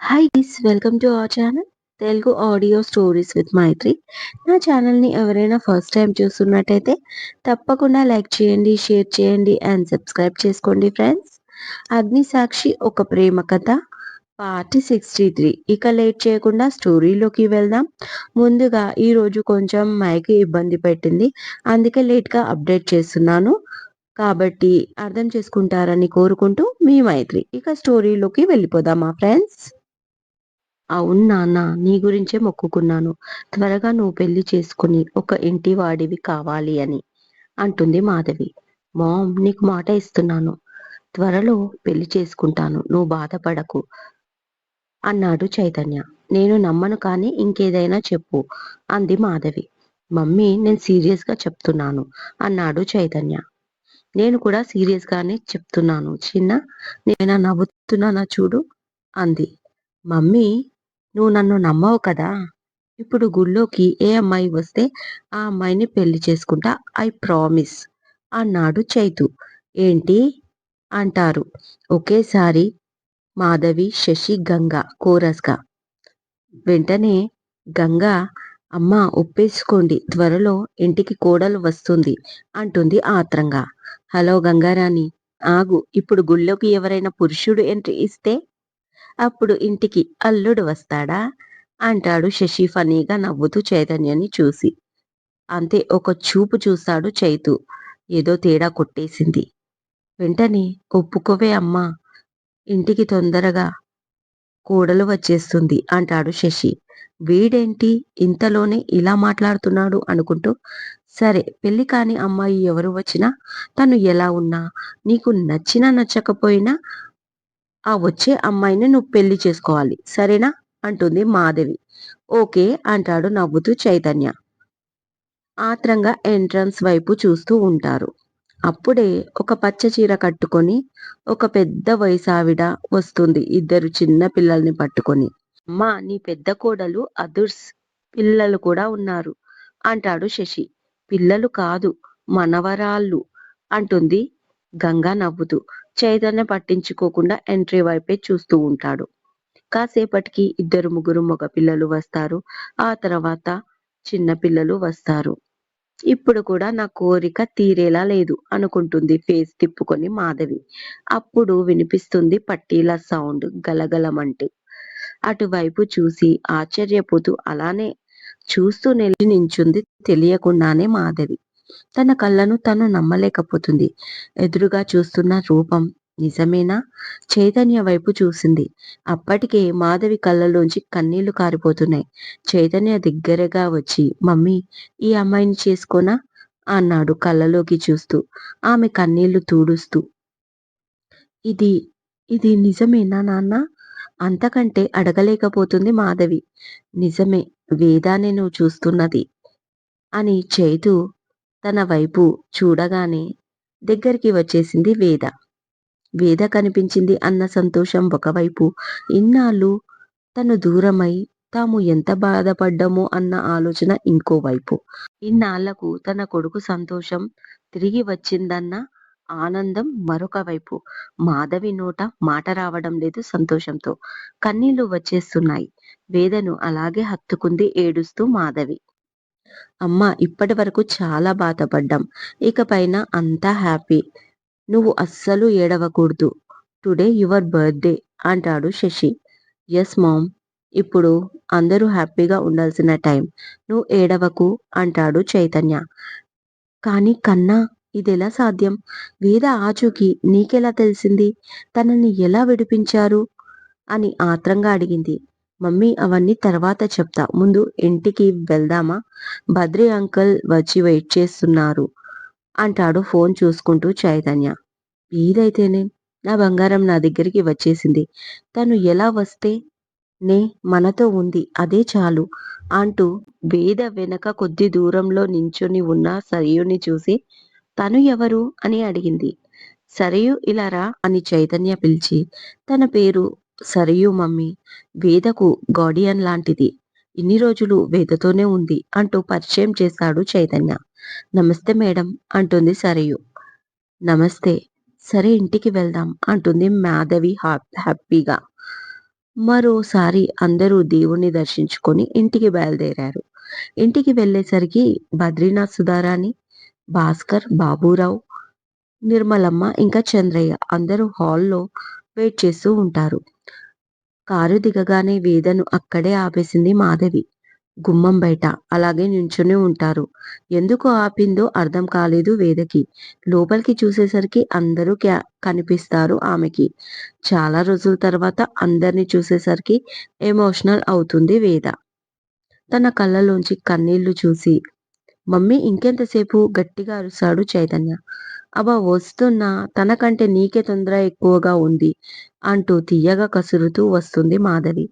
Hi guys welcome to our channel Telugu audio stories with Maithri నా ఛానల్ని ఎవరైనా first time చూస్తున్నట్టయితే తప్పకుండా లైక్ చేయండి షేర్ చేయండి అండ్ సబ్స్క్రైబ్ చేసుకోండి ఫ్రెండ్స్ అగ్ని సాక్షి ఒక ప్రేమ కథ పార్ట్ సిక్స్టీ త్రీ ఇక లేట్ చేయకుండా స్టోరీలోకి వెళ్దాం. ముందుగా ఈరోజు కొంచెం మైకి ఇబ్బంది పెట్టింది. అందుకే లేట్గా అప్డేట్ చేస్తున్నాను. కాబట్టి అర్థం చేసుకుంటారని కోరుకుంటూ మీ మైత్రి ఇక స్టోరీలోకి వెళ్ళిపోదామా ఫ్రెండ్స్ అవును నాన్న నీ గురించే మొక్కుకున్నాను. త్వరగా నువ్వు పెళ్ళి చేసుకుని ఒక ఇంటి వాడివి కావాలి అని అంటుంది మాధవి. మామ్ నీకు మాట ఇస్తున్నాను. త్వరలో పెళ్ళి చేసుకుంటాను. నువ్వు బాధపడకు అన్నాడు చైతన్య. నేను నమ్మను కానీ ఇంకేదైనా చెప్పు అంది మాధవి. మమ్మీ నేను సీరియస్గా చెప్తున్నాను అన్నాడు చైతన్య. నేను కూడా సీరియస్ గానే చెప్తున్నాను. చిన్న నేను నవ్వుతున్నానా చూడు అంది. మమ్మీ నువ్వు నన్ను నమ్మవు కదా? ఇప్పుడు గుళ్ళోకి ఏ అమ్మాయి వస్తే ఆ అమ్మాయిని పెళ్ళి చేసుకుంటా? ఐ ప్రామిస్ అన్నాడు చైతు. ఏంటి? అంటారు. ఒకేసారి మాధవి శశి గంగ కోరస్గా వెంటనే గంగ అమ్మ ఒప్పేసుకోండి త్వరలో ఇంటికి కోడలు వస్తుంది అంటుంది ఆత్రంగా. హలో గంగారాణి ఆగు ఇప్పుడు గుళ్ళోకి ఎవరైనా పురుషుడు ఎంట్రీ ఇస్తే అప్పుడు ఇంటికి అల్లుడు వస్తాడా? అంటాడు శశి ఫనీగా నవ్వుతూ చైతన్యని చూసి. అంతే ఒక చూపు చూస్తాడు చైతు. ఏదో తేడా కొట్టేసింది. వెంటనే ఒప్పుకోవే అమ్మా. ఇంటికి తొందరగా కోడలు వచ్చేస్తుంది అంటాడు శశి. వీడేంటి ఇంతలోనే ఇలా మాట్లాడుతున్నాడు అనుకుంటూ. సరే పెళ్ళి కాని అమ్మాయి ఎవరు వచ్చినా తను ఎలా ఉన్నా నీకు నచ్చినా నచ్చకపోయినా ఆ వచ్చే అమ్మాయిని నువ్వు పెళ్ళి చేసుకోవాలి. సరేనా? అంటుంది మాధవి. ఓకే అంటాడు నవ్వుతూ చైతన్య. ఆత్రంగా ఎంట్రన్స్ వైపు చూస్తూ ఉంటారు. అప్పుడే ఒక పచ్చ చీర కట్టుకొని ఒక పెద్ద వయసావిడ వస్తుంది ఇద్దరు చిన్న పిల్లల్ని పట్టుకొని. అమ్మా నీ పెద్ద కోడలు అదుర్స్ పిల్లలు కూడా ఉన్నారు అంటాడు శశి. పిల్లలు కాదు మనవరాళ్ళు అంటుంది గంగా నవ్వుతూ చైతన్య పట్టించుకోకుండా ఎంట్రీ వైపే చూస్తూ ఉంటాడు. కాసేపటికి ఇద్దరు ముగ్గురు మగ పిల్లలు వస్తారు. ఆ తర్వాత చిన్న పిల్లలు వస్తారు. ఇప్పుడు కూడా నా కోరిక తీరేలా లేదు అనుకుంటుంది ఫేస్ తిప్పుకొని మాధవి. అప్పుడు వినిపిస్తుంది పట్టీల సౌండ్ గలగలమంటూ. అటువైపు చూసి ఆశ్చర్యపోతూ అలానే చూస్తూ నిలిచి నించుంది తెలియకుండానే మాధవి. తన కళ్ళను తను నమ్మలేకపోతుంది. ఎదురుగా చూస్తున్న రూపం నిజమేనా? చైతన్య వైపు చూసింది. అప్పటికే మాధవి కళ్ళలోంచి కన్నీళ్ళు కారిపోతున్నాయి. చైతన్య దగ్గరగా వచ్చి మమ్మీ ఈ అమ్మాయిని చేసుకోనా? అన్నాడు కళ్ళలోకి చూస్తూ. ఆమె కన్నీళ్ళు తూడుస్తూ. ఇది ఇది నిజమేనా నాన్న? అంతకంటే అడగలేకపోతుంది మాధవి. నిజమే వేదానే నువ్వు చూస్తున్నది అని చైతు తన వైపు చూడగానే దగ్గరికి వచ్చేసింది వేద. వేద కనిపించింది అన్న సంతోషం ఒకవైపు. ఇన్నాళ్ళు తను దూరమై తాము ఎంత బాధపడ్డామో అన్న ఆలోచన ఇంకోవైపు ఇన్నాళ్ళకు తన కొడుకు సంతోషం తిరిగి వచ్చిందన్న ఆనందం మరొక వైపు. మాధవి నోట మాట రావడం లేదు సంతోషంతో. కన్నీళ్ళు వచ్చేస్తున్నాయి. వేదను అలాగే హత్తుకుంది ఏడుస్తూ మాధవి. అమ్మ ఇప్పటి వరకు చాలా బాధపడ్డాం. ఇకపైన అంతా హ్యాపీ. నువ్వు అస్సలు ఏడవకూడదు. టుడే యువర్ బర్త్డే అంటాడు శశి. Yes ma'am. ఇప్పుడు అందరూ హ్యాపీగా ఉండాల్సిన టైం. నువ్వు ఏడవకు అంటాడు చైతన్య. కానీ కన్నా ఇదెలా సాధ్యం? వేద ఆచూకి నీకెలా తెలిసింది? తనని ఎలా విడిపించారు? అని ఆత్రంగా అడిగింది. మమ్మీ అవన్నీ తర్వాత చెప్తా. ముందు ఇంటికి వెళ్దామా? భద్రి అంకుల్ వచ్చి వెయిట్ చేస్తున్నారు. అంటాడు ఫోన్ చూసుకుంటూ చైతన్య. ఏదైతేనే నా బంగారం నా దగ్గరికి వచ్చేసింది. తను ఎలా వస్తే? నే మనతో ఉంది అదే చాలు అంటూ వేద వెనక కొద్ది దూరంలో నించుని ఉన్న సరయుని చూసి తను ఎవరు అని అడిగింది. సరయు ఇలా రా అని చైతన్య పిలిచి తన పేరు సరియు మమ్మీ వేదకు గార్డియన్ లాంటిది. ఇన్ని రోజులు వేదతోనే ఉంది అంటూ పరిచయం చేశాడు చైతన్య. నమస్తే మేడం అంటుంది సరియు. నమస్తే. సరే ఇంటికి వెళ్దాం అంటుంది మాధవి హ్యాపీగా. మరోసారి అందరూ దేవుణ్ణి దర్శించుకొని ఇంటికి బయలుదేరారు. ఇంటికి వెళ్ళేసరికి బద్రీనాథ్ సుధారాణి, భాస్కర్, బాబూరావు, నిర్మలమ్మ ఇంకా చంద్రయ్య అందరూ హాల్లో వెయిట్ చేస్తూ ఉంటారు. కారు దిగగానే వేదను అక్కడే ఆపేసింది మాధవి. గుమ్మం బయట అలాగే నించుని ఉంటారు. ఎందుకు ఆపిందో అర్థం కాలేదు వేదకి. లోపలికి చూసేసరికి అందరూ క్యా కనిపిస్తారు ఆమెకి. చాలా రోజుల తర్వాత అందరిని చూసేసరికి ఎమోషనల్ అవుతుంది వేద. తన కళ్ళలోంచి కన్నీళ్ళు చూసి మమ్మీ ఇంకెంతసేపు గట్టిగా అరుస్తాడు చైతన్య. అబ్బా వస్తున్నా తనకంటే నీకే తొందర ఎక్కువగా ఉంది అంటూ తియ్యగా కసురుతూ వస్తుంది మాధవి.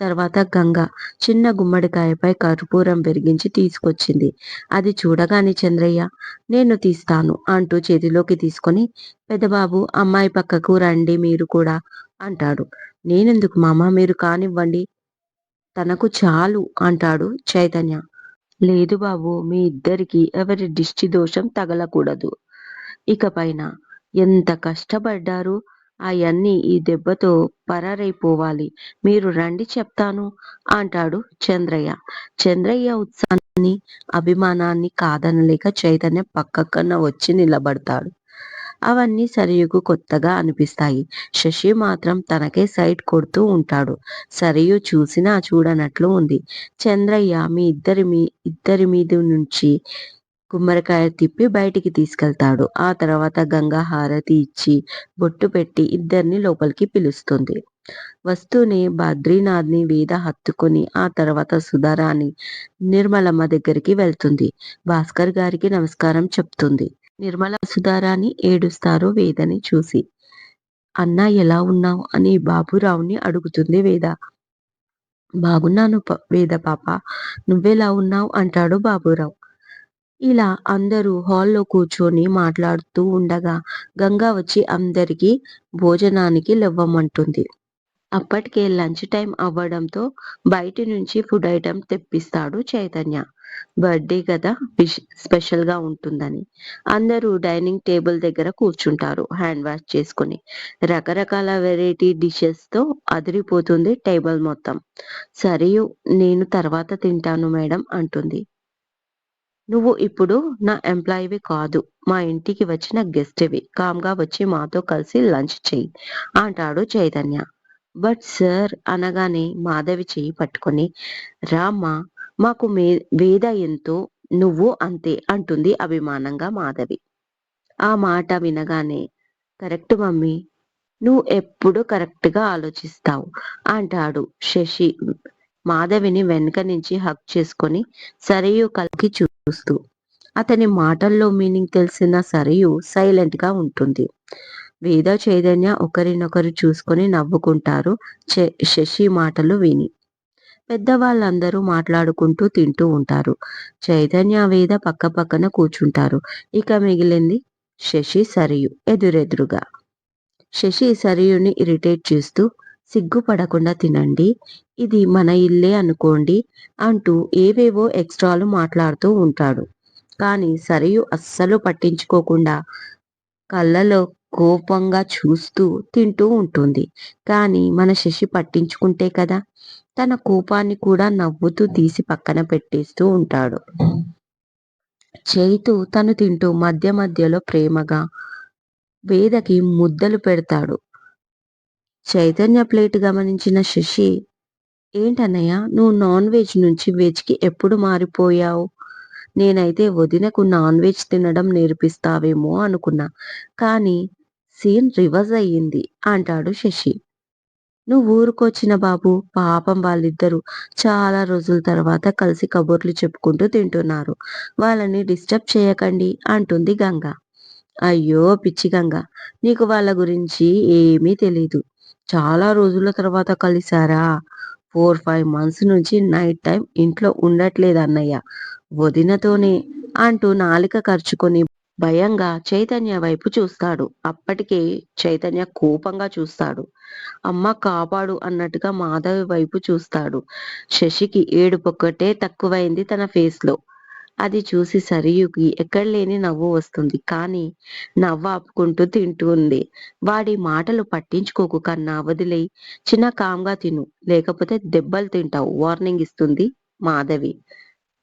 తర్వాత గంగ చిన్న గుమ్మడికాయపై కర్పూరం వెలిగించి తీసుకొచ్చింది. అది చూడగానే చంద్రయ్య నేను తీస్తాను అంటూ చేతిలోకి తీసుకొని పెద్దబాబు అమ్మాయి పక్కకు రండి మీరు కూడా అంటాడు. నేనెందుకు మామ మీరు కానివ్వండి. తనకు చాలు అంటాడు చైతన్య. లేదు బాబు మీ ఇద్దరికీ ఎవరి దిష్టి దోషం తగలకూడదు. ఇకపైన ఎంత కష్టపడ్డారు అవన్నీ ఈ దెబ్బతో పరారైపోవాలి. మీరు రండి చెప్తాను అంటాడు చంద్రయ్య. చంద్రయ్య ఉత్సాహాన్ని, అభిమానాన్ని కాదనలేక చైతన్య పక్కన వచ్చి నిలబడతాడు. అవన్నీ సరయుకు కొత్తగా అనిపిస్తాయి. శశి మాత్రం తనకే సైట్ కొడుతూ ఉంటాడు. సరియు చూసినా చూడనట్లు ఉంది. చంద్రయ్య మీ ఇద్దరి మీ ఇద్దరి మీద నుంచి గుమ్మడికాయ తిప్పి బయటికి తీసుకెళ్తాడు. ఆ తర్వాత గంగా హారతి ఇచ్చి బొట్టు పెట్టి ఇద్దరిని లోపలికి పిలుస్తుంది. వస్తూనే బద్రీనాథ్ని వేద హత్తుకుని ఆ తర్వాత సుధారాణి నిర్మలమ్మ దగ్గరికి వెళ్తుంది. భాస్కర్ గారికి నమస్కారం చెప్తుంది. నిర్మల సుధారాణి ఏడుస్తారు వేదని చూసి. అన్నా ఎలా ఉన్నావు అని బాబురావుని అడుగుతుంది వేద. బాగున్నాను వేద పాప నువ్వెలా ఉన్నావు అంటాడు బాబురావు ఇలా అందరూ హాల్లో కూర్చొని మాట్లాడుతూ ఉండగా గంగా వచ్చి అందరికీ భోజనానికి లెవ్వమంటుంది. అప్పటికే లంచ్ టైం అవ్వడంతో బయటి నుంచి ఫుడ్ ఐటమ్ తెప్పిస్తాడు చైతన్య. బర్త్డే కదా స్పెషల్గా ఉంటుందని. అందరూ డైనింగ్ టేబుల్ దగ్గర కూర్చుంటారు హ్యాండ్ వాష్ చేసుకుని. రకరకాల వెరైటీ డిషెస్తో అదిరిపోతుంది టేబుల్ మొత్తం. సరే నేను తర్వాత తింటాను మేడం అంటుంది. నువ్వు ఇప్పుడు నా ఎంప్లాయివి కాదు. మా ఇంటికి వచ్చిన గెస్ట్వి కామ్గా వచ్చి మాతో కలిసి లంచ్ చెయ్యి అంటాడు చైతన్య. బట్ సార్ అనగానే మాధవి చెయ్యి పట్టుకొని రామ్మా మాకు మే వేద ఎంతో నువ్వు అంతే అంటుంది అభిమానంగా మాధవి. ఆ మాట వినగానే కరెక్ట్ మమ్మీ నువ్వు ఎప్పుడు కరెక్ట్గా ఆలోచిస్తావు అంటాడు శశి మాధవిని వెనక నుంచి హక్ చేసుకొని సరయు చూ చూస్తూ. అతని మాటల్లో మీనింగ్ తెలిసిన సరియు సైలెంట్గా ఉంటుంది. వేద చైతన్య ఒకరినొకరు చూసుకొని నవ్వుకుంటారు శశి మాటలు విని. పెద్దవాళ్ళందరూ మాట్లాడుకుంటూ తింటూ ఉంటారు. చైతన్య వేద పక్కపక్కన కూర్చుంటారు. ఇక మిగిలింది శశి సరియు ఎదురెదురుగా. శశి సరియుని ఇరిటేట్ చేస్తూ సిగ్గుపడకుండా తినండి. ఇది మన ఇల్లే అనుకోండి అంటూ ఏవేవో ఎక్స్ట్రాలు మాట్లాడుతూ ఉంటాడు. కానీ సరియు అస్సలు పట్టించుకోకుండా కళ్ళలో కోపంగా చూస్తూ తింటూ ఉంటుంది. కానీ మన శశి పట్టించుకుంటే కదా! తన కోపాన్ని కూడా నవ్వుతూ తీసి పక్కన పెట్టేస్తూ ఉంటాడు. చైతు తను తింటూ మధ్య మధ్యలో ప్రేమగా వేదకి ముద్దలు పెడతాడు. చైతన్య ప్లేట్ గమనించిన శశి ఏంటన్నయ్య నువ్వు నాన్ వెజ్ నుంచి వెజ్కి ఎప్పుడు మారిపోయావు? నేనైతే వదినకు నాన్ వెజ్ తినడం నేర్పిస్తావేమో అనుకున్నా. కానీ సీన్ రివర్స్ అయ్యింది అంటాడు శశి. నువ్వు ఊరుకొచ్చిన బాబు పాపం వాళ్ళిద్దరూ చాలా రోజుల తర్వాత కలిసి కబుర్లు చెప్పుకుంటూ తింటున్నారు. వాళ్ళని డిస్టర్బ్ చేయకండి అంటుంది గంగ. అయ్యో పిచ్చి గంగ నీకు వాళ్ళ గురించి ఏమీ తెలీదు. చాలా రోజుల తర్వాత కలిశారా? ఫోర్ ఫైవ్ మంత్స్ నుంచి నైట్ టైం ఇంట్లో ఉండట్లేదు అన్నయ్య. వదినతోనే అంటూ నాలిక కరుచుకొని భయంగా చైతన్య వైపు చూస్తాడు. అప్పటికే చైతన్య కోపంగా చూస్తాడు. అమ్మ కాపాడు అన్నట్టుగా మాధవి వైపు చూస్తాడు. శశికి ఏడుపొక్కటే తక్కువైంది తన ఫేస్లో. అది చూసి సరియుకి ఎక్కడలేని నవ్వు వస్తుంది. కానీ నవ్వు ఆపుకుంటూ తింటూ ఉంది. వాడి మాటలు పట్టించుకోకు కన్నా వదిలే చిన్న కామ్‌గా తిను. లేకపోతే దెబ్బలు తింటావు వార్నింగ్ ఇస్తుంది మాధవి.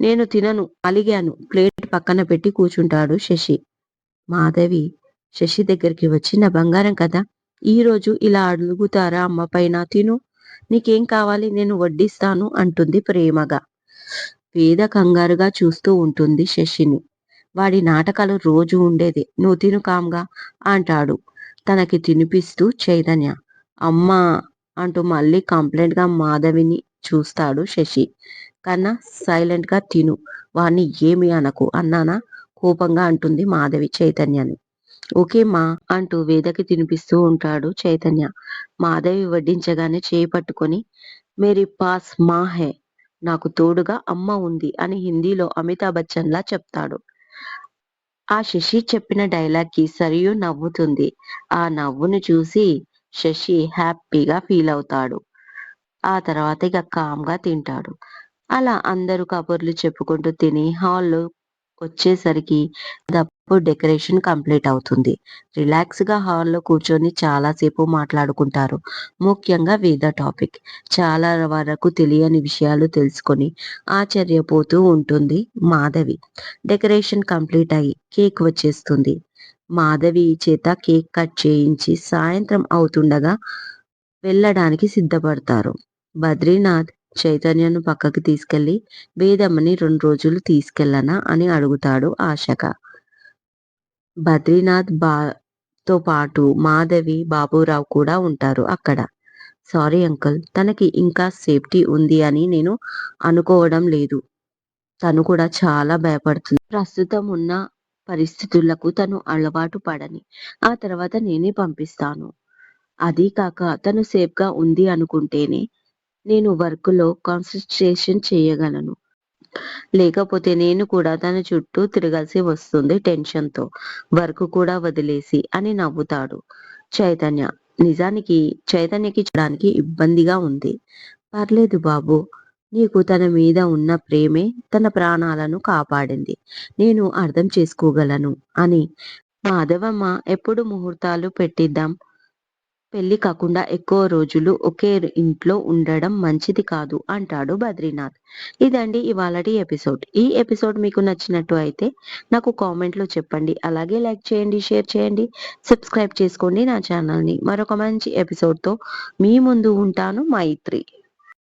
నేను తినను అలిగాను ప్లేట్ పక్కన పెట్టి కూర్చుంటాడు శశి. మాధవి శశి దగ్గరికి వచ్చి నా బంగారం కదా! ఈరోజు ఇలా అడుగుతారా అమ్మ పైన తిను. నీకేం కావాలి నేను వడ్డిస్తాను అంటుంది ప్రేమగా. వేద కంగారుగా చూస్తూ ఉంటుంది శశిని. వాడి నాటకాలు రోజు ఉండేదే. నువ్వు తిను కామ్‌గా అంటాడు తనకి తినిపిస్తూ చైతన్య. అమ్మా! అంటూ మళ్ళీ కంప్లైంట్‌గా మాధవిని చూస్తాడు శశి. కన్నా సైలెంట్‌గా తిను. వాణ్ణి ఏమి అనకు అన్నానా? కోపంగా అంటుంది మాధవి చైతన్యని. ఓకే మా అంటూ వేదకి తినిపిస్తూ ఉంటాడు చైతన్య. మాధవి వడ్డించగానే చేయి పట్టుకొని మేరీ పాస్ మా హే నాకు తోడుగా అమ్మ ఉంది అని హిందీలో అమితాబ్ బచ్చన్ లా చెప్తాడు. ఆ శశి చెప్పిన డైలాగ్కి సరియు నవ్వుతుంది. ఆ నవ్వును చూసి శశి హ్యాపీగా ఫీలవుతాడు. ఆ తర్వాత ఇక కామ్‌గా తింటాడు. అలా అందరూ కబుర్లు చెప్పుకుంటూ తిని హాల్‌లో వచ్చేసరికి అప్పుడు డెకరేషన్ కంప్లీట్ అవుతుంది. రిలాక్స్‌గా హాల్‌లో కూర్చొని చాలాసేపు మాట్లాడుకుంటారు. ముఖ్యంగా వేద టాపిక్. చాలా వరకు తెలియని విషయాలు తెలుసుకొని ఆశ్చర్యపోతూ ఉంటుంది మాధవి. డెకరేషన్ కంప్లీట్ అయ్యి కేక్ వచ్చేస్తుంది. మాధవి చేత కేక్ కట్ చేయించి సాయంత్రం అవుతుండగా వెళ్ళడానికి సిద్ధపడతారు. బద్రీనాథ్ చైతన్యను పక్కకి తీసుకెళ్ళి వేదమ్మని రెండు రోజులు తీసుకెళ్ళనా అని అడుగుతాడు ఆశగా. బద్రీనాథ్ బా తో పాటు మాధవి, బాబూరావు కూడా ఉంటారు అక్కడ. సారీ అంకుల్ తనకి ఇంకా సేఫ్టీ ఉంది అని నేను అనుకోవడం లేదు. తను కూడా చాలా భయపడుతుంది. ప్రస్తుతం ఉన్న పరిస్థితులకు తను అలవాటు పడని. ఆ తర్వాత నేనే పంపిస్తాను. అదీ కాక తను సేఫ్‌గా ఉంది అనుకుంటేనే నేను వర్క్‌లో కాన్సన్ట్రేషన్ చేయగలను. లేకపోతే నేను కూడా తన చుట్టూ తిరగాల్సి వస్తుంది టెన్షన్‌తో. వర్క్ కూడా వదిలేసి అని నవ్వుతాడు చైతన్య. నిజానికి చైతన్యకి చూడడానికి ఇబ్బందిగా ఉంది. పర్లేదు బాబు నీకు తన మీద ఉన్న ప్రేమే తన ప్రాణాలను కాపాడింది. నేను అర్థం చేసుకోగలను అని మాధవమ్మ ఎప్పుడు ముహూర్తాలు పెట్టిద్దాం. పెళ్ళి కాకుండా ఎక్కువ రోజులు ఒకే ఇంట్లో ఉండడం మంచిది కాదు అంటాడు బద్రీనాథ్. ఇదండి ఇవాళటి ఎపిసోడ్. ఈ ఎపిసోడ్ మీకు నచ్చినట్టు అయితే నాకు కామెంట్‌లో చెప్పండి. అలాగే లైక్ చేయండి, షేర్ చేయండి, సబ్స్క్రైబ్ చేసుకోండి నా ఛానల్‌ని. మరొక మంచి ఎపిసోడ్‌తో మీ ముందు ఉంటాను మైత్రి.